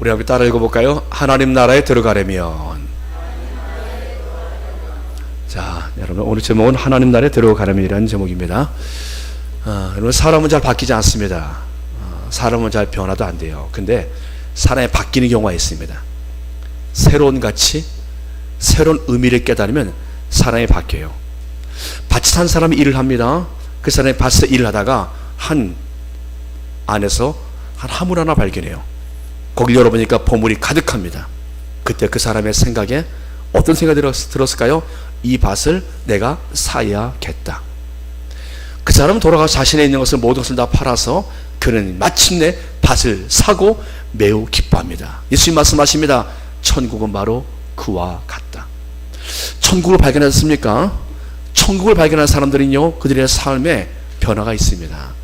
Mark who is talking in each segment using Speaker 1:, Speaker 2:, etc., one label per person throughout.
Speaker 1: 우리 함께 따라 읽어볼까요? 하나님 나라에 들어가려면 자 여러분 오늘 제목은 하나님 나라에 들어가려면이라는 제목입니다. 아, 여러분 사람은 잘 바뀌지 않습니다. 아, 사람은 잘 변화도 안 돼요. 근데 사람이 바뀌는 경우가 있습니다. 새로운 가치, 새로운 의미를 깨달으면 사람이 바뀌어요. 밭에 산 사람이 일을 합니다. 그 사람이 밭에서 일을 하다가 한 안에서 한 화물 하나 발견해요. 거기 열어보니까 보물이 가득합니다. 그때 그 사람의 생각에 어떤 생각이 들었, 들었 을까요? 이 밭을 내가 사야겠다. 그 사람은 돌아가서 자신의 있는 것을 모든 것을 다 팔아서 그는 마침내 밭을 사고 매우 기뻐합니다. 예수님 말씀하십니다. 천국은 바로 그와 같다. 천국을 발견하셨습니까? 천국을 발견한 사람들은요, 그들의 삶에 변화가 있습니다.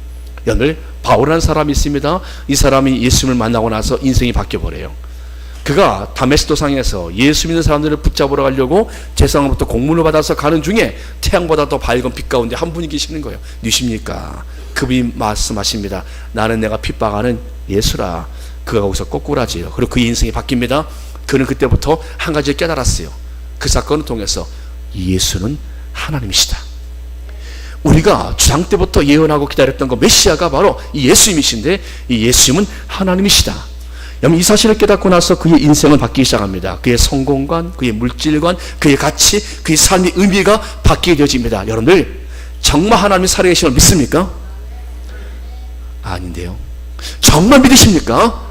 Speaker 1: 오늘 바울이라는 사람이 있습니다. 이 사람이 예수님을 만나고 나서 인생이 바뀌어 버려요. 그가 다메스도 상에서 예수 믿는 사람들을 붙잡으러 가려고 제사장으로부터 공문을 받아서 가는 중에 태양보다 더 밝은 빛 가운데 한 분이 계시는 거예요. 누십니까? 그분이 말씀하십니다. 나는 내가 핍박하는 예수라. 그가 거기서 꼬꾸라지요. 그리고 그의 인생이 바뀝니다. 그는 그때부터 한 가지를 깨달았어요. 그 사건을 통해서 예수는 하나님이시다. 우리가 주장 때부터 예언하고 기다렸던 그 메시아가 바로 이 예수님이신데 이 예수님은 하나님이시다. 여러분 이 사실을 깨닫고 나서 그의 인생은 바뀌기 시작합니다. 그의 성공관, 그의 물질관, 그의 가치, 그의 삶의 의미가 바뀌게 되어집니다. 여러분들 정말 하나님이 살아계심을 믿습니까? 아닌데요. 정말 믿으십니까?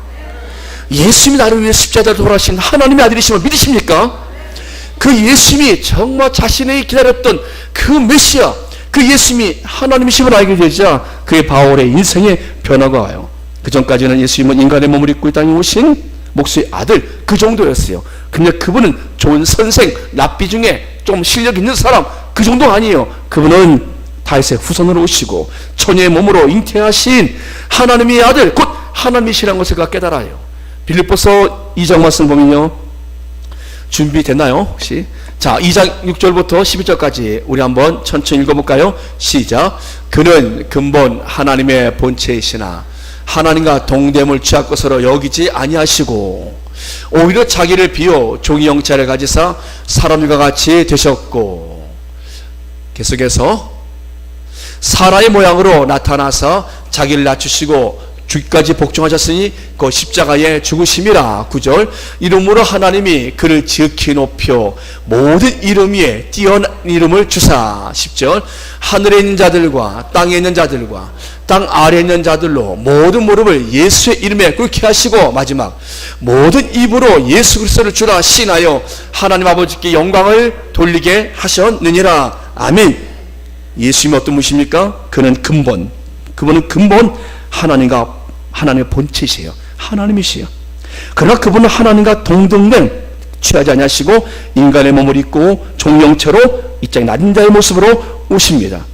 Speaker 1: 예수님이 나를 위해 십자가를 돌아가신 하나님의 아들이심을 믿으십니까? 그 예수님이 정말 자신의 기다렸던 그 메시아, 그 예수님이 하나님이심을 알게 되자 그의 바울의 인생에 변화가 와요. 그 전까지는 예수님은 인간의 몸을 입고 이 땅에 오신 목수의 아들 그 정도였어요. 근데 그분은 좋은 선생, 납비 중에 좀 실력 있는 사람 그 정도 아니에요. 그분은 다윗의 후손으로 오시고 처녀의 몸으로 잉태하신 하나님의 아들 곧 하나님이시라는 것을 깨달아요. 빌립보서 2장 말씀 보면요. 준비됐나요? 혹시? 자, 2장 6절부터 12절까지 우리 한번 천천히 읽어볼까요? 시작. 그는 근본 하나님의 본체이시나 하나님과 동됨을 취할 것으로 여기지 아니하시고 오히려 자기를 비워 종이 형체를 가지사 사람과 같이 되셨고 계속해서 사라의 모양으로 나타나서 자기를 낮추시고 죽기까지 복종하셨으니 그 십자가의 죽으심이라. 구절. 이름으로 하나님이 그를 지극히 높여 모든 이름 위에 뛰어난 이름을 주사. 10절. 하늘에 있는 자들과 땅에 있는 자들과 땅 아래에 있는 자들로 모든 무릎을 예수의 이름에 꿇게 하시고 마지막 모든 입으로 예수 그리스도를 주라 신하여 하나님 아버지께 영광을 돌리게 하셨느니라. 아멘. 예수님이 어떤 분이십니까? 그는 근본 그분은 근본 하나님과 하나님의 본체시에요. 하나님이시요. 그러나 그분은 하나님과 동등됨 취하지 아니하시고 인간의 몸을 입고 종령체로 이 땅에 낮은 자의 모습으로 오십니다.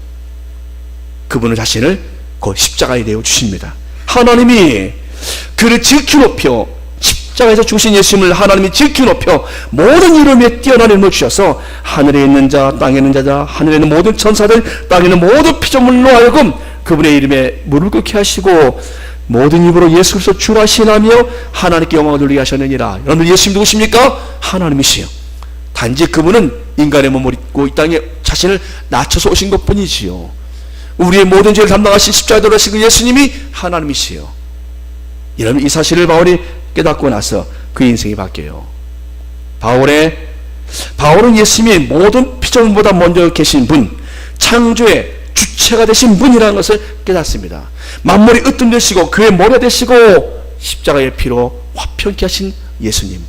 Speaker 1: 그분은 자신을 그 십자가에 내어 주십니다. 하나님이 그를 지극히 높여 십자가에서 죽으신 예수님을 하나님이 지극히 높여 모든 이름에 뛰어난 이름을 주셔서 하늘에 있는 자, 땅에 있는 자자, 하늘에 있는 모든 천사들, 땅에 있는 모든 피조물로 하여금 그분의 이름에 무릎 꿇게 하시고 모든 입으로 예수 그리스도 주라 신하며 하나님께 영광을 돌리게 하셨느니라. 여러분 예수님 누구십니까? 하나님이시요. 단지 그분은 인간의 몸을 입고 이 땅에 자신을 낮춰서 오신 것뿐이지요. 우리의 모든 죄를 담당하신 십자가에 돌아가신 그 예수님이 하나님이시요. 이런 이 사실을 바울이 깨닫고 나서 그 인생이 바뀌어요. 바울의 바울은 예수님이 모든 피조물보다 먼저 계신 분, 창조의 주체가 되신 분이라는 것을 깨닫습니다. 만물이 으뜸되시고 그의 머리 되시고 십자가의 피로 화평케 하신 예수님.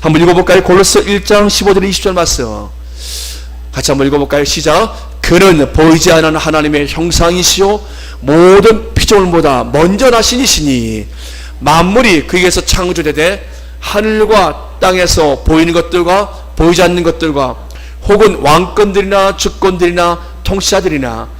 Speaker 1: 한번 읽어볼까요? 골로새 1장 15절 20절 말씀. 같이 한번 읽어볼까요? 시작. 그는 보이지 않는 하나님의 형상이시요 모든 피조물보다 먼저 나신 이시니 만물이 그에게서 창조되되 하늘과 땅에서 보이는 것들과 보이지 않는 것들과 혹은 왕권들이나 주권들이나 통치자들이나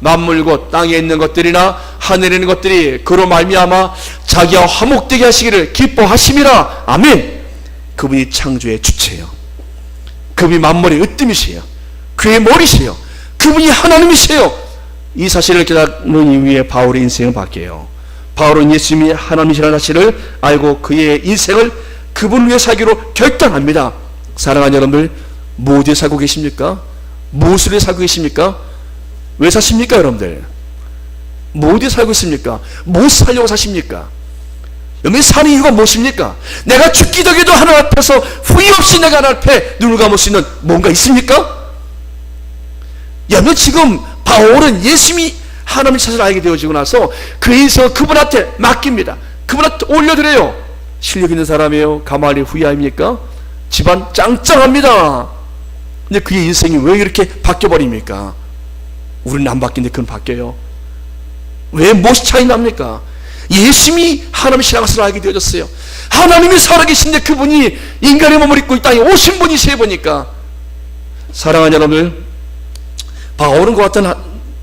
Speaker 1: 만물 곧 땅에 있는 것들이나 하늘에 있는 것들이 그로 말미암아 자기와 화목되게 하시기를 기뻐하심이라. 아멘. 그분이 창조의 주체예요. 그분이 만물의 으뜸이세요. 그의 머리세요. 그분이 하나님이세요. 이 사실을 깨닫는 이후에 바울의 인생은 바뀌어요. 바울은 예수님이 하나님이시라는 사실을 알고 그의 인생을 그분을 위해 살기로 결단합니다. 사랑하는 여러분들 무엇에 살고 계십니까? 무엇을 살고 계십니까? 왜 사십니까 여러분들? 뭐 어디 살고 있습니까? 뭐 살려고 사십니까? 여러분 사는 이유가 무엇입니까? 내가 죽기 전에도 하나님 앞에서 후회 없이 내가 하나님 앞에 눈을 감을 수 있는 뭔가 있습니까? 여러분 지금 바울은 예수님이 하나님의 사실을 알게 되어지고 나서 그에서 그분한테 맡깁니다. 그분한테 올려드려요. 실력 있는 사람이에요. 가만히 후회합니까? 집안 짱짱합니다. 근데 그의 인생이 왜 이렇게 바뀌어버립니까? 우리는 안 바뀌는데 그건 바뀌어요. 왜 무엇이 차이 납니까? 예수님이 하나님의 신앙을 알게 되어졌어요. 하나님이 살아계신데 그분이 인간의 몸을 입고 이 땅에 오신 분이세요 보니까 사랑하는 여러분 바울은 그 같은 하-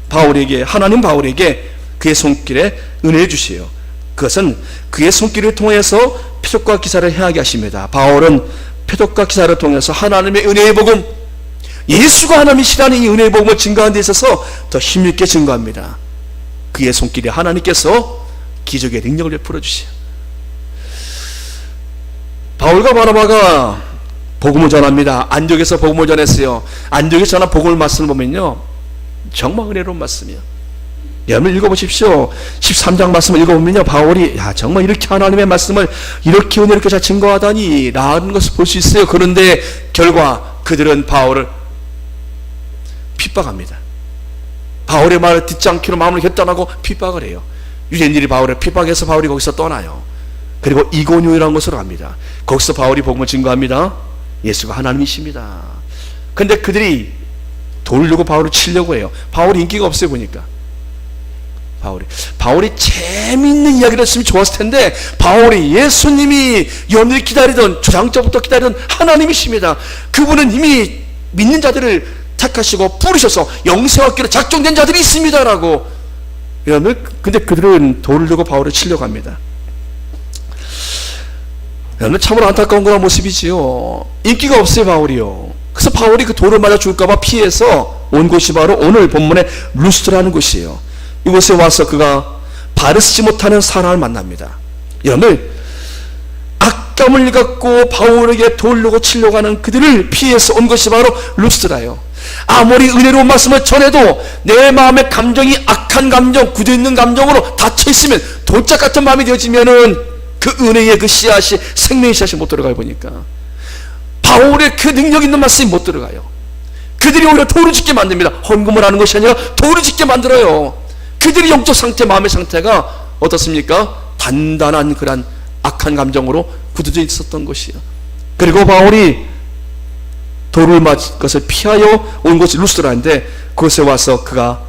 Speaker 1: 바울에게 하나님 바울에게 그의 손길에 은혜를 주시요. 그것은 그의 손길을 통해서 표적과 기사를 행하게 하십니다. 바울은 표적과 기사를 통해서 하나님의 은혜의 복음 예수가 하나님이시라는 이 은혜의 복음을 증거하는 데 있어서 더 힘있게 증거합니다. 그의 손길에 하나님께서 기적의 능력을 베풀어 주시요. 바울과 바나바가 복음을 전합니다. 안디옥에서 복음을 전했어요. 안디옥에서 전한 복음을 말씀을 보면요. 정말 은혜로운 말씀이요. 여러분 읽어보십시오. 13장 말씀을 읽어보면요. 바울이 야 정말 이렇게 하나님의 말씀을 이렇게 은혜롭게 잘 증거하다니 라는 것을 볼 수 있어요. 그런데 결과 그들은 바울을 핍박합니다. 바울의 말을 듣지 않기로 마음을 결단하고 핍박을 해요. 유대인들이 바울을 핍박해서 바울이 거기서 떠나요. 그리고 이고뇨이라는 곳으로 갑니다. 거기서 바울이 복음을 증거합니다. 예수가 하나님이십니다. 근데 그들이 돌려고 바울을 치려고 해요. 바울이 인기가 없어요 보니까. 바울이 바울이 재미있는 이야기를 했으면 좋았을 텐데 바울이 예수님이 연일 기다리던 조장자부터 기다리던 하나님이십니다. 그분은 이미 믿는 자들을 택하시고 부르셔서 영생 얻기로 작정된 자들이 있습니다라고 이러면 근데 그들은 돌을 들고 바울을 치려고 합니다. 여러분 참으로 안타까운 그런 모습이지요. 인기가 없어요 바울이요. 그래서 바울이 그 돌을 맞아 죽을까봐 피해서 온 곳이 바로 오늘 본문의 루스트라는 곳이에요. 이곳에 와서 그가 쓰지 못하는 사람을 만납니다. 여러분 악감을 갖고 바울에게 돌려고 치려고 하는 그들을 피해서 온 것이 바로 루스트라요. 아무리 은혜로운 말씀을 전해도 내 마음의 감정이 악한 감정, 굳어있는 감정으로 닫혀있으면 돌짝 같은 마음이 되어지면은 그 은혜의 그 씨앗이 생명의 씨앗이 못 들어가요 보니까. 바울의 그 능력 있는 말씀이 못 들어가요. 그들이 오히려 돌을 짓게 만듭니다. 헌금을 하는 것이 아니라 돌을 짓게 만들어요. 그들의 영적 상태 마음의 상태가 어떻습니까? 단단한 그런 악한 감정으로 굳어져 있었던 것이요. 그리고 바울이 돌을 맞은 것을 피하여 온 곳이 루스라인데 그곳에 와서 그가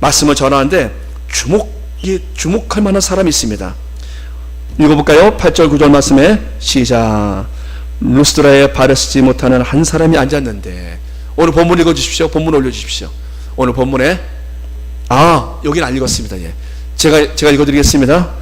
Speaker 1: 말씀을 전하는데 주목이 주목할 만한 사람이 있습니다. 읽어볼까요? 8절 9절 말씀에 시작. 루스드라에 쓰지 못하는 한 사람이 앉았는데 오늘 본문 읽어주십시오. 본문 올려주십시오. 오늘 본문에 아 여기는 안 읽었습니다. 예. 제가 제가 읽어드리겠습니다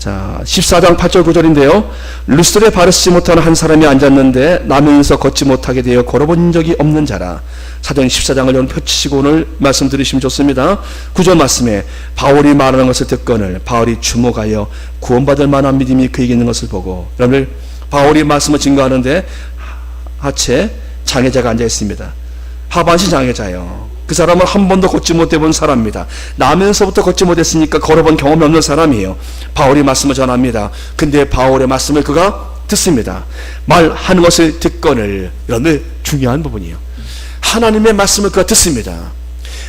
Speaker 1: 자 14장 8절 9절인데요. 루스드라에 발을 쓰지 못하는 한 사람이 앉았는데 나면서 걷지 못하게 되어 걸어본 적이 없는 자라. 사도행 14장을 연 펼치시고 오늘 말씀 들으시면 좋습니다. 9절 말씀에 바울이 말하는 것을 듣거늘 바울이 주목하여 구원받을 만한 믿음이 그에게 있는 것을 보고 여러분 바울이 말씀을 증거하는데 하체 장애자가 앉아 있습니다. 하반신 장애자예요 그 사람은 한 번도 걷지 못해 본 사람입니다. 나면서부터 걷지 못했으니까 걸어본 경험이 없는 사람이에요. 바울이 말씀을 전합니다. 근데 바울의 말씀을 그가 듣습니다. 말하는 것을 듣거늘 여러분 중요한 부분이에요. 하나님의 말씀을 그가 듣습니다.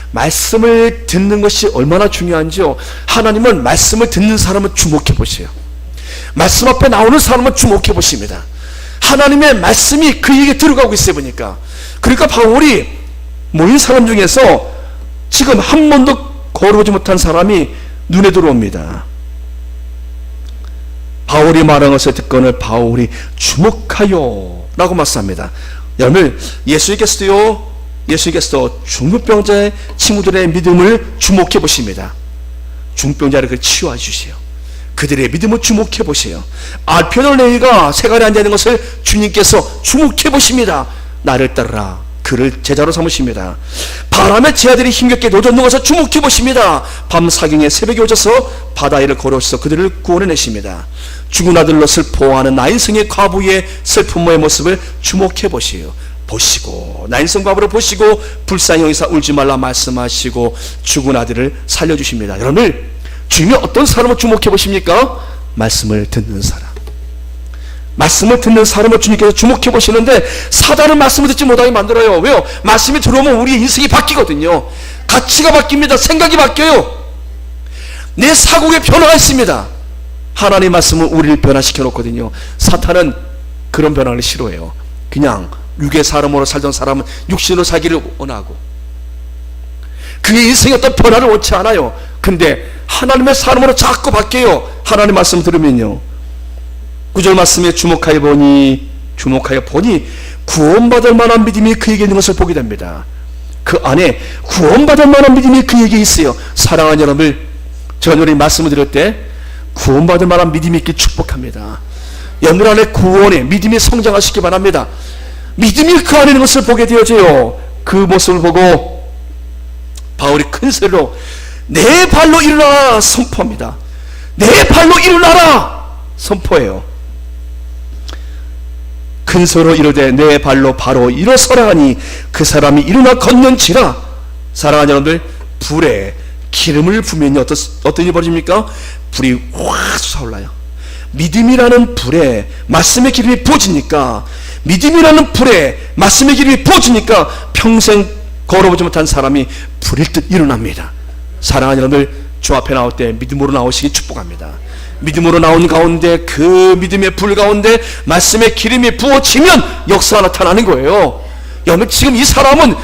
Speaker 1: 말씀을 듣는 것이 얼마나 중요한지요. 하나님은 말씀을 듣는 사람을 주목해 보세요. 말씀 앞에 나오는 사람을 주목해 보십니다. 하나님의 말씀이 그에게 들어가고 있어요 보니까. 그러니까 바울이 모인 사람 중에서 지금 한 번도 걸어오지 못한 사람이 눈에 들어옵니다 바울이 말한 것을 듣거늘 바울이 주목하여 라고 말씀합니다. 여러분 예수님께서도요 예수님께서도 중풍병자의 친구들의 믿음을 주목해 보십니다. 중병자를 그 치유해 주세요. 그들의 믿음을 주목해 보세요. 알편을 레이가 세간에 앉아 있는 것을 주님께서 주목해 보십니다. 나를 따르라. 그를 제자로 삼으십니다. 바람에 제 아들이 힘겹게 노젓는 것을 주목해 보십니다. 밤 사경에 새벽에 오셔서 바다 위를 걸어오셔서 그들을 구원해내십니다. 죽은 아들로 슬퍼하는 나인성의 과부의 슬픔의 모습을 주목해 보시오. 보시고 나인성 과부를 보시고 불쌍히 여기서 울지 말라 말씀하시고 죽은 아들을 살려주십니다. 여러분 주님이 어떤 사람을 주목해 보십니까? 말씀을 듣는 사람. 말씀을 듣는 사람을 주님께서 주목해 보시는데 사단은 말씀을 듣지 못하게 만들어요. 왜요? 말씀이 들어오면 우리의 인생이 바뀌거든요. 가치가 바뀝니다. 생각이 바뀌어요. 내 사고에 변화가 있습니다. 하나님 말씀은 우리를 변화시켜 놓거든요. 사탄은 그런 변화를 싫어해요. 그냥 육의 사람으로 살던 사람은 육신으로 살기를 원하고 그의 인생에 어떤 변화를 원치 않아요. 근데 하나님의 사람으로 자꾸 바뀌어요. 하나님 말씀 들으면요. 구절 말씀에 주목하여 보니 주목하여 보니 구원받을 만한 믿음이 그에게 있는 것을 보게 됩니다. 그 안에 구원받을 만한 믿음이 그에게 있어요. 사랑하는 여러분, 제가 오늘 이 말씀을 드릴 때 구원받을 만한 믿음이 있길 축복합니다. 여러분 안에 구원의 믿음이 성장하시기 바랍니다. 믿음이 그 안에 있는 것을 보게 되어져요. 그 모습을 보고 바울이 큰 소리로 내 발로 일어나라 선포합니다. 내 발로 일어나라 선포해요. 큰 소로 이르되 내 발로 바로 일어서라 하니 그 사람이 일어나 걷는지라. 사랑하는 여러분들 불에 기름을 어떤, 어떤 일이 벌어집니까? 불이 확 솟아올라요. 믿음이라는 불에 말씀의 기름이 부어지니까 믿음이라는 불에 말씀의 기름이 부어지니까 평생 걸어보지 못한 사람이 불일 듯 일어납니다. 사랑하는 여러분들 주 앞에 나올 때 믿음으로 나오시기 축복합니다 믿음으로 나온 가운데 그 믿음의 불 가운데 말씀의 기름이 부어지면 역사가 나타나는 거예요. 여러분 지금 이 사람은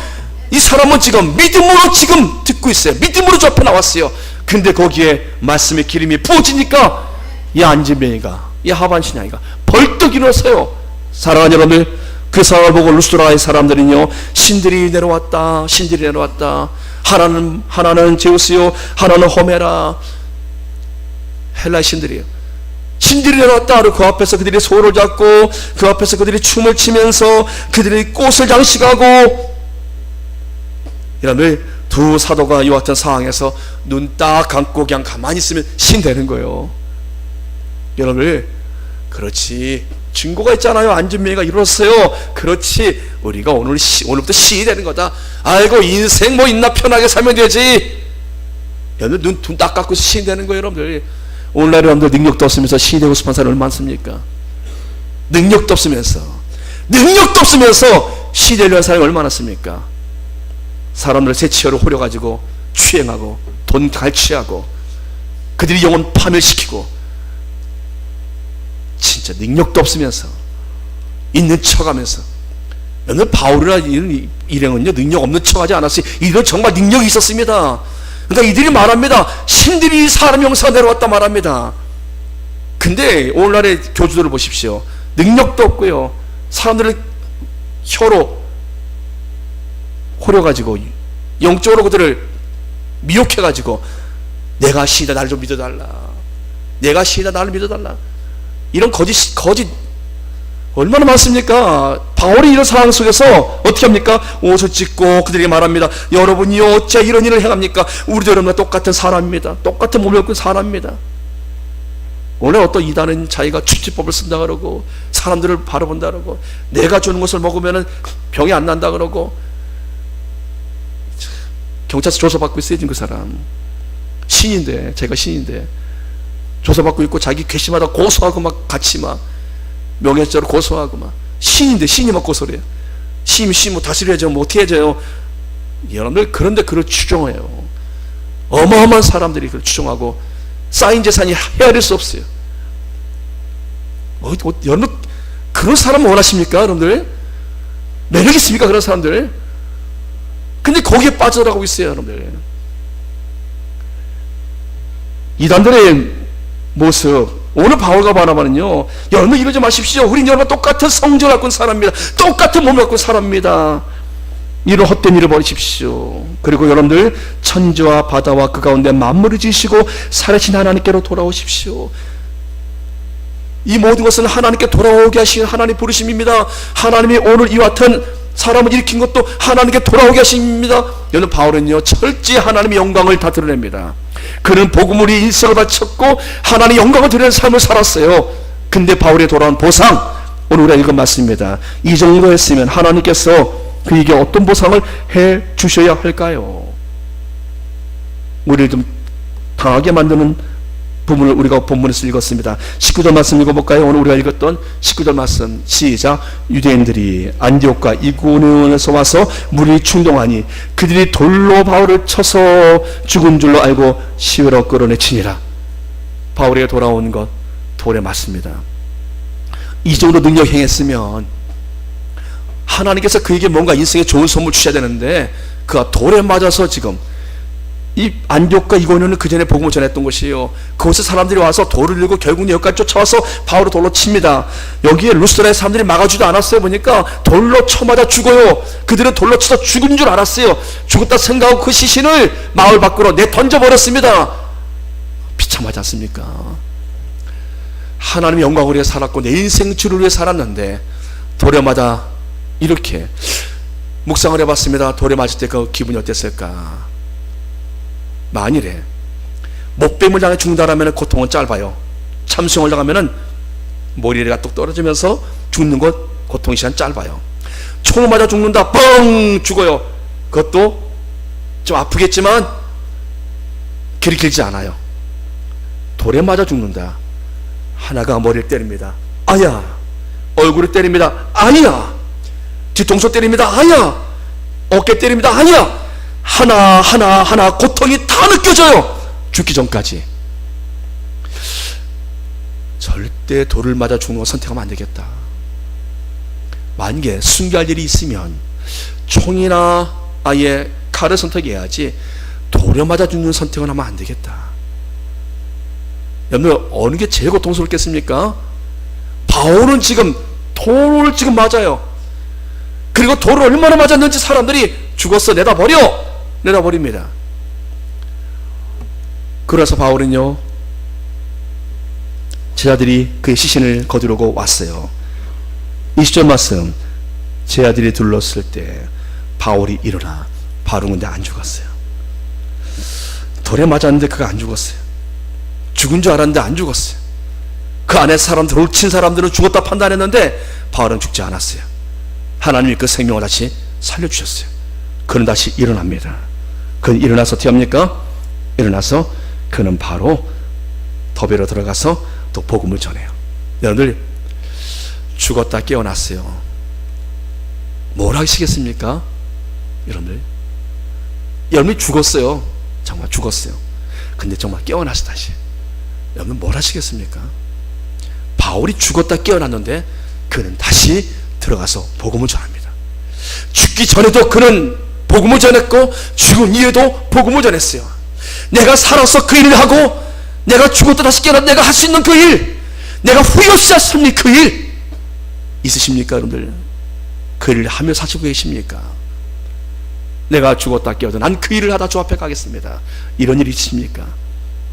Speaker 1: 이 사람은 지금 믿음으로 지금 듣고 있어요. 믿음으로 저 앞에 나왔어요. 근데 거기에 말씀의 기름이 부어지니까 이 안진뱅이가 이 하반신양이가 벌떡 일어났어요. 사랑하는 여러분들 그 상황을 보고 루스드라의 사람들은요 신들이 내려왔다 신들이 내려왔다 하나는 하나는 제우스요 하나는 호메라 헬라 신들이에요. 신들이 내려왔다. 그 앞에서 그들이 소를 잡고 그 앞에서 그들이 춤을 추면서 그들이 꽃을 장식하고 이러면 두 사도가 이와 같은 상황에서 눈 딱 감고 그냥 가만히 있으면 신 되는 거예요. 여러분 그렇지 증거가 있잖아요. 안진명이가 이뤘어요. 그렇지 우리가 오늘 시, 오늘부터 시이 되는 거다. 아이고 인생 뭐 있나 편하게 살면 되지. 여러분 눈딱 감고 시 되는 거예요, 여러분들. 오늘날 여러분들 능력도 없으면서 시되고 싶은 사람 얼마 많습니까? 능력도 없으면서 능력도 없으면서 시되려는 사람이 얼마나 많습니까? 사람들 새치어를 호려가지고 추행하고 돈 갈취하고 그들이 영혼 파멸시키고 진짜 능력도 없으면서 있는 척하면서 여러분 바울이나 이런 일행은요 능력 없는 척하지 않았어요. 이들 정말 능력이 있었습니다. 그러니까 이들이 말합니다. 신들이 사람 형상 내려왔다 말합니다. 근데 오늘날의 교주들을 보십시오. 능력도 없고요. 사람들을 혀로 호려가지고 영적으로 그들을 미혹해가지고 내가 시다 나를 좀 믿어달라. 내가 시다 나를 믿어달라. 이런 거짓 거짓 얼마나 많습니까? 바울이 이런 상황 속에서 어떻게 합니까? 옷을 찢고 그들에게 말합니다. 여러분이 어째 이런 일을 행합니까? 우리도 여러분과 똑같은 사람입니다. 똑같은 몸을 갖고 사람입니다. 원래 어떤 이단은 자기가 축지법을 쓴다 그러고 사람들을 바라본다 그러고 내가 주는 것을 먹으면 병이 안 난다 그러고 경찰서 조사받고 있어요 지금 그 사람 신인데 제가 신인데 조사받고 있고 자기 괘씸하다 고소하고 막 같이 막 명예죄로 고소하고 막 신인데 신이 막 고소를 해요. 신, 신뭐 다스려야죠. 뭐 어떻게 해줘요. 여러분들 그런데 그걸 추종해요. 어마어마한 사람들이 그걸 추종하고 쌓인 재산이 헤아릴 수 없어요. 어, 어, 여러분 그런 사람 원하십니까 여러분들? 매력 있습니까 그런 사람들? 근데 거기에 빠져나가고 있어요 여러분들. 이단들의 모습 오늘 바울과 바나바는요, 여러분 이러지 마십시오. 우린 여러분 똑같은 성질 갖고 사람입니다. 똑같은 몸을 갖고 사람입니다. 이런 헛된 일을 버리십시오. 그리고 여러분들 천지와 바다와 그 가운데 만물을 지시고 살아신 하나님께로 돌아오십시오. 이 모든 것은 하나님께 돌아오게 하신 하나님 부르심입니다. 하나님이 오늘 이와 같은 사람을 일으킨 것도 하나님께 돌아오게 하십니다. 여러분 바울은요 철저히 하나님의 영광을 다 드러냅니다. 그는 복음을 위해 일생을 바쳤고 하나님의 영광을 드리는 삶을 살았어요. 근데 바울이 돌아온 보상 오늘 우리가 읽은 말씀입니다. 이 정도 했으면 하나님께서 그에게 어떤 보상을 해 주셔야 할까요? 우리를 좀 당하게 만드는 부분을 우리가 본문에서 읽었습니다. 19절 말씀 읽어볼까요? 오늘 우리가 읽었던 19절 말씀 시작 유대인들이 안디옥과 이고니온에서 와서 물이 충동하니 그들이 돌로 바울을 쳐서 죽은 줄로 알고 시외로 끌어내치니라 바울에게 돌아온 것 돌에 맞습니다. 이 정도 능력 행했으면 하나님께서 그에게 뭔가 인생에 좋은 선물 주셔야 되는데 그가 돌에 맞아서 지금 이 안디옥과 이고니온은 그 전에 복음을 전했던 곳이에요. 그곳에 사람들이 와서 돌을 들고 결국 여기까지 쫓아와서 바울을 돌로 칩니다. 여기에 루스라의 사람들이 막아주지 않았어요. 보니까 돌로 쳐맞아 죽어요. 그들은 돌로 쳐서 죽은 줄 알았어요. 죽었다 생각하고 그 시신을 마을 밖으로 내 던져버렸습니다. 비참하지 않습니까? 하나님의 영광을 위해 살았고 내 인생 주를 위해 살았는데 맞아 이렇게 묵상을 해봤습니다. 돌에 맞을 때 그 기분이 어땠을까? 만일에 목뱀을 당해 죽는다라면 고통은 짧아요. 참수형을 당하면 머리가 뚝 떨어지면서 죽는 것 고통의 시간 짧아요. 총을 맞아 죽는다 뻥 죽어요. 그것도 좀 아프겠지만 길이 길지 않아요. 돌에 맞아 죽는다. 하나가 머리를 때립니다. 아야. 얼굴을 때립니다. 아니야. 뒤통수 때립니다. 아니야. 어깨 때립니다. 아니야. 하나 하나 하나 고통이 다 느껴져요. 죽기 전까지. 절대 돌을 맞아 죽는 거 선택하면 안 되겠다. 만약에 순교할 일이 있으면 총이나 아예 칼을 선택해야지 돌에 맞아 죽는 선택은 하면 안 되겠다. 여러분 어느 게 제일 고통스럽겠습니까? 바울은 지금 돌을 지금 맞아요. 그리고 돌을 얼마나 맞았는지 사람들이 죽었어 내다 버려 내다 버립니다. 그래서 바울은요 제자들이 그의 시신을 거두려고 왔어요. 20절 말씀 제자들이 둘렀을 때 바울이 일어나 바로 근데 안 죽었어요. 돌에 맞았는데 그가 안 죽었어요. 죽은 줄 알았는데 안 죽었어요. 그 안에 사람들, 돌친 사람들은 죽었다 판단했는데 바울은 죽지 않았어요. 하나님이 그 생명을 다시 살려주셨어요. 그는 다시 일어납니다. 그는 일어나서 어떻게 합니까? 일어나서 그는 바로 더베로 들어가서 또 복음을 전해요. 여러분들 죽었다 깨어났어요. 뭘 하시겠습니까? 여러분들 여러분이 죽었어요. 정말 죽었어요. 근데 정말 깨어났어 다시. 여러분 뭘 하시겠습니까? 바울이 죽었다 깨어났는데 그는 다시 들어가서 복음을 전합니다. 죽기 전에도 그는 복음을 전했고 죽은 이후에도 복음을 전했어요. 내가 살아서 그 일을 하고 내가 죽었다 다시 깨어나 내가 할 수 있는 그 일, 내가 후회 없이 할 수 있는 그 일 있으십니까, 여러분들? 그 일을 하며 사시고 계십니까? 내가 죽었다 깨어도 난그 일을 하다 주 앞에 가겠습니다. 이런 일이 있습니까?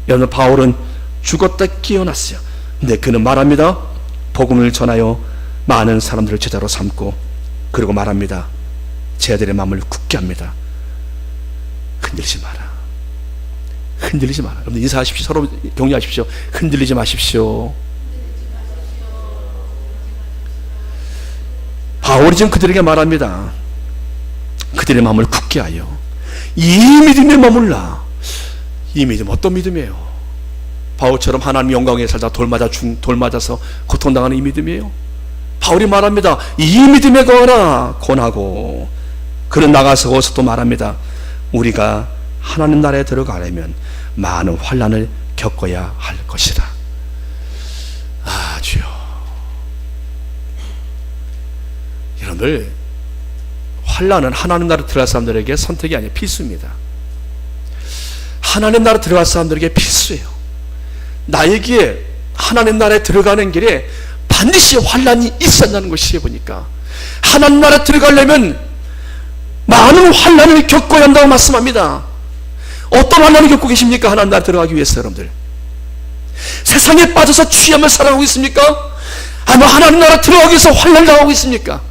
Speaker 1: 여러분 바울은 죽었다 깨어났어요. 근데 그는 말합니다. 복음을 전하여 많은 사람들을 제자로 삼고 그리고 말합니다. 제자들의 마음을 굳게 합니다. 흔들리지 마라. 흔들리지 마라. 여러분 인사하십시오. 서로 격려하십시오. 흔들리지 마십시오. 바울이 지금 그들에게 말합니다. 그들의 마음을 굳게 하여 이 믿음에 머물라. 이 믿음 어떤 믿음이에요? 바울처럼 하나님 영광에 살다 돌 맞아 중, 돌 맞아서 고통당하는 이 믿음이에요. 바울이 말합니다. 이 믿음에 거하라 권하고 그는 나가서 거기서 또 말합니다. 우리가 하나님 나라에 들어가려면 많은 환란을 겪어야 할 것이다. 아 주여 여러분들 환란은 하나님 나라 들어갈 사람들에게 선택이 아니라 필수입니다. 하나님 나라 들어갈 사람들에게 필수예요. 나에게 하나님 나라에 들어가는 길에 반드시 환란이 있었다는 것이 보니까 하나님 나라에 들어가려면 많은 환란을 겪어야 한다고 말씀합니다. 어떤 환란을 겪고 계십니까? 하나님 나라에 들어가기 위해서 여러분들. 세상에 빠져서 취하며 살아가고 있습니까? 아마 하나님 나라 들어가기 위해서 환란을 당하고 있습니까?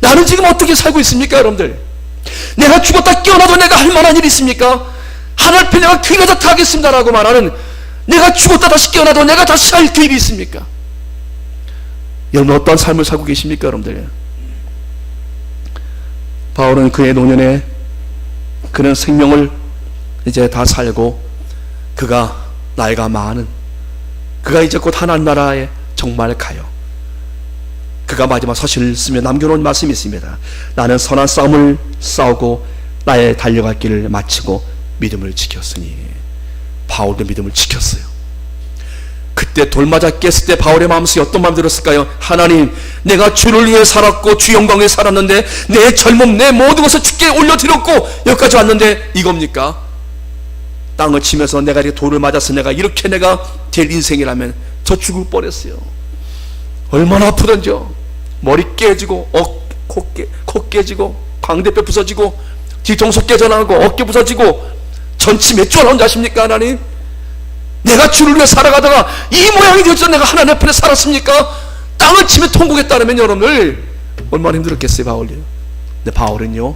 Speaker 1: 나는 지금 어떻게 살고 있습니까, 여러분들? 내가 죽었다 깨어나도 내가 할 만한 일이 있습니까? 앞에 내가 귀가 다 타겠습니다라고 말하는 내가 죽었다 다시 깨어나도 내가 다시 할 그 일이 있습니까? 여러분 어떤 삶을 살고 계십니까, 여러분들? 바울은 그의 노년에 그런 생명을 이제 다 살고 그가 나이가 많은 그가 이제 곧 하나님 나라에 정말 가요. 그가 마지막 서신을 쓰며 남겨놓은 말씀이 있습니다. 나는 선한 싸움을 싸우고 나의 달려갈 길을 마치고 믿음을 지켰으니 바울도 믿음을 지켰어요. 그때 돌맞아 깼을 때 바울의 마음속에 어떤 마음 들었을까요? 하나님, 내가 주를 위해 살았고 주 영광에 살았는데 내 젊음, 내 모든 것을 주께 올려드렸고 여기까지 왔는데 이겁니까? 땅을 치면서 내가 이렇게 돌을 맞아서 내가 이렇게 내가 될 인생이라면 저 죽을 뻔했어요. 얼마나 아프던지요. 머리 깨지고 어, 코, 깨, 코 깨지고 광대뼈 부서지고 뒤통수 깨져나가고 어깨 부서지고 전치 몇 주가 나온지 아십니까 하나님? 내가 주를 위해 살아가다가 이 모양이 되어서 내가 하나님 앞에 살았습니까? 땅을 치며 통곡에 따르면 여러분들 얼마나 힘들었겠어요 바울이요. 근데 바울은요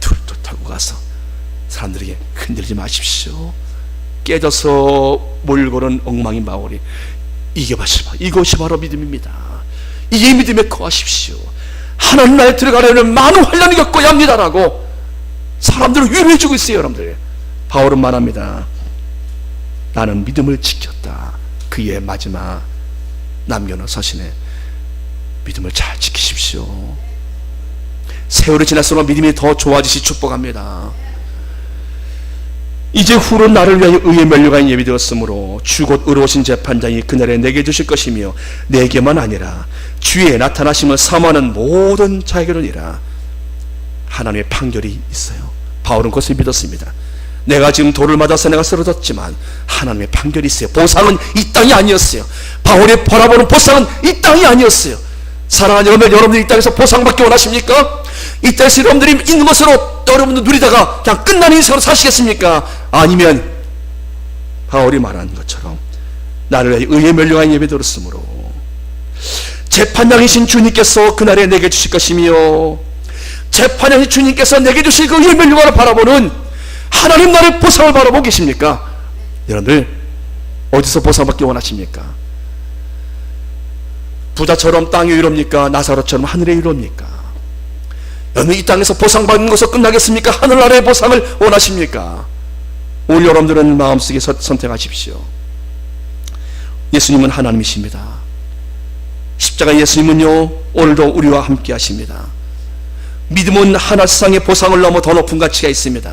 Speaker 1: 툴툴 타고 가서 사람들에게 흔들지 마십시오. 깨져서 몰고는 엉망인 바울이 이겨보시 이것이 바로 믿음입니다. 이 믿음에 거하십시오. 하나님 나라에 들어가려면 많은 환란을 겪어야 합니다라고 사람들을 위로해 주고 있어요, 여러분들. 바울은 말합니다. 나는 믿음을 지켰다. 그의 마지막 남겨놓은 서신에 믿음을 잘 지키십시오. 세월이 지날수록 믿음이 더 좋아지시 축복합니다. 이제 후로 나를 위하여 의의 멸류관이 예비되었으므로 주곧 의로우신 재판장이 그날에 내게 주실 것이며 내게만 아니라 주의 나타나심을 사모하는 모든 자에게로니라 하나님의 판결이 있어요 바울은 그것을 믿었습니다 내가 지금 돌을 맞아서 내가 쓰러졌지만 하나님의 판결이 있어요 보상은 이 땅이 아니었어요 바울이 바라보는 보상은 이 땅이 아니었어요 사랑하는 여러분 여러분들이 이 땅에서 보상받기 원하십니까? 이 땅에서 여러분들이 있는 것으로 여러분들 누리다가 그냥 끝나는 인생으로 사시겠습니까? 아니면 바울이 말한 것처럼 나를 의의 멸류관 예배 들었으므로 재판장이신 주님께서 그날에 내게 주실 것이며 재판장이신 주님께서 내게 주실 그 의의 멸류관을 바라보는 하나님 나라의 보상을 바라보고 계십니까? 여러분들 어디서 보상받기 원하십니까? 부자처럼 땅이 위로입니까? 나사로처럼 하늘의 위로입니까? 여러분 이 땅에서 보상받는 것으로 끝나겠습니까? 하늘나라의 보상을 원하십니까? 오늘 여러분들은 마음속에 서- 선택하십시오. 예수님은 하나님이십니다. 십자가 예수님은요 오늘도 우리와 함께 하십니다. 믿음은 하나 세상의 보상을 넘어 더 높은 가치가 있습니다.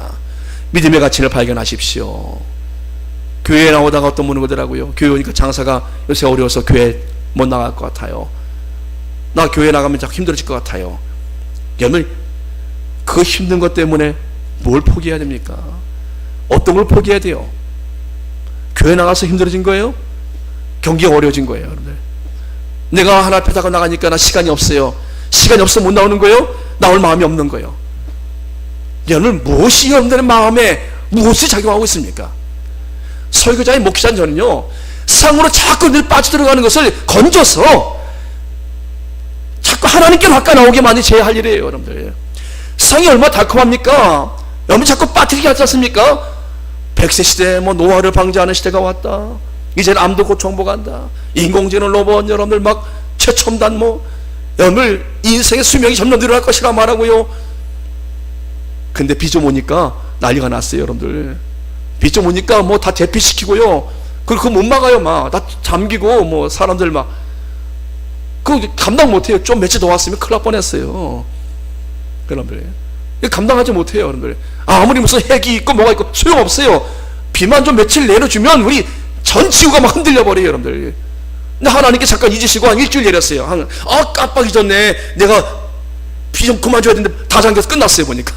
Speaker 1: 믿음의 가치를 발견하십시오. 교회에 나오다가 어떤 분이 그러더라고요. 교회 오니까 장사가 요새 어려워서 교회 못 나갈 것 같아요. 나 교회 나가면 자꾸 힘들어질 것 같아요. 여러분 그 힘든 것 때문에 뭘 포기해야 됩니까? 어떤 걸 포기해야 돼요? 교회 나가서 힘들어진 거예요? 경기가 어려워진 거예요, 여러분들. 내가 하나 앞에다가 나가니까 나 시간이 없어요. 시간이 없어 못 나오는 거예요? 나올 마음이 없는 거예요. 여러분 무엇이 여러분들의 마음에 무엇이 작용하고 있습니까? 설교자의 목사인 저는요 상으로 자꾸 늘 빠져들어가는 것을 건져서 자꾸 하나님께 가까이 나오게 만이 제할 일이에요 여러분들. 상이 얼마나 달콤합니까? 여러분 자꾸 빠뜨리게 하지 않습니까? 100세 시대 뭐 노화를 방지하는 시대가 왔다. 이제는 암도 곧 정복한다. 인공지능 로봇 여러분들 막 최첨단 뭐 여러분들 인생의 수명이 점점 늘어날 것이라 말하고요 근데 비 좀 오니까 난리가 났어요 여러분들. 비 좀 오니까 뭐 다 대피시키고요. 그거 못 막아요 막. 다 잠기고 뭐 사람들 막. 그 감당 못해요. 좀 며칠 더 왔으면 큰일 날 뻔했어요. 여러분들. 감당하지 못해요 여러분들. 아 무리 무슨 핵이 있고 뭐가 있고 소용없어요. 비만 좀 며칠 내려주면 우리 전 지구가 막 흔들려 버려요 여러분들. 근데 하나님께 잠깐 잊으시고 한 일주일 내렸어요. 한, 아 깜빡 잊었네. 내가 비 좀 그만 줘야 되는데 다 잠겨서 끝났어요 보니까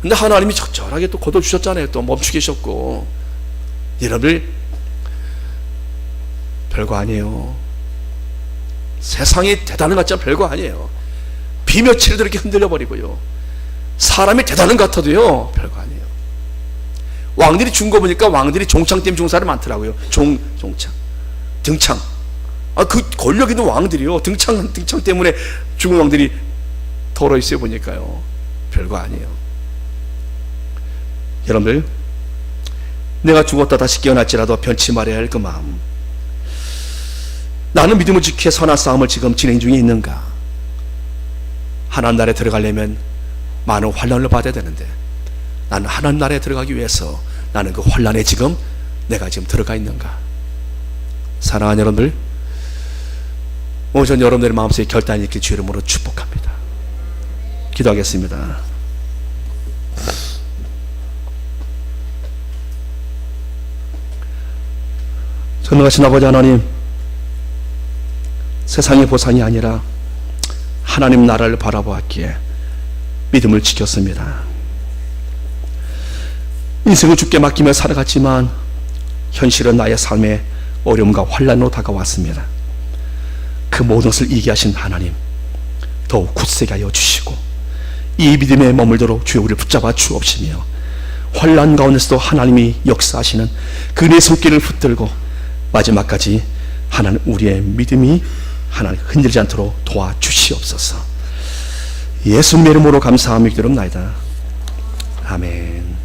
Speaker 1: 근데 하나님이 적절하게 또 거둬 주셨잖아요 또 멈추게 하셨고 여러분들 별거 아니에요. 세상이 대단한 것 같지만 별거 아니에요. 비 며칠도 이렇게 흔들려 버리고요. 사람이 대단한 것 같아도요, 별거 아니에요. 왕들이 준 거 보니까 왕들이 종창 때문에 사람이 많더라고요. 종, 종창. 등창. 아, 그 권력 있는 왕들이요. 등창, 등창 때문에 죽은 왕들이 덜어 있어요, 보니까요. 별거 아니에요. 여러분들, 내가 죽었다 다시 깨어났지라도 변치 말아야 할 그 마음. 나는 믿음을 지켜 선한 싸움을 지금 진행 중에 있는가? 하나님 나라에 들어가려면 많은 환란을 받아야 되는데 나는 하나님 나라에 들어가기 위해서 나는 그 환란에 지금 내가 지금 들어가 있는가? 사랑하는 여러분들, 오늘 전 여러분들의 마음속에 결단이 있게 주 이름으로 축복합니다. 기도하겠습니다. 전능하신 아버지 하나님, 세상의 보상이 아니라 하나님 나라를 바라보았기에 믿음을 지켰습니다. 인생을 죽게 맡기며 살아갔지만 현실은 나의 삶에 어려움과 환란으로 다가왔습니다. 그 모든 것을 이기게 하신 하나님 더욱 굳세게 하여 주시고 이 믿음에 머물도록 주여 우리를 붙잡아 주옵시며 환란 가운데서도 하나님이 역사하시는 그의 손길을 붙들고 마지막까지 하나님 우리의 믿음이 하나님 흔들지 않도록 도와주시옵소서. 예수님의 이름으로 감사함이 기도합니다. 아멘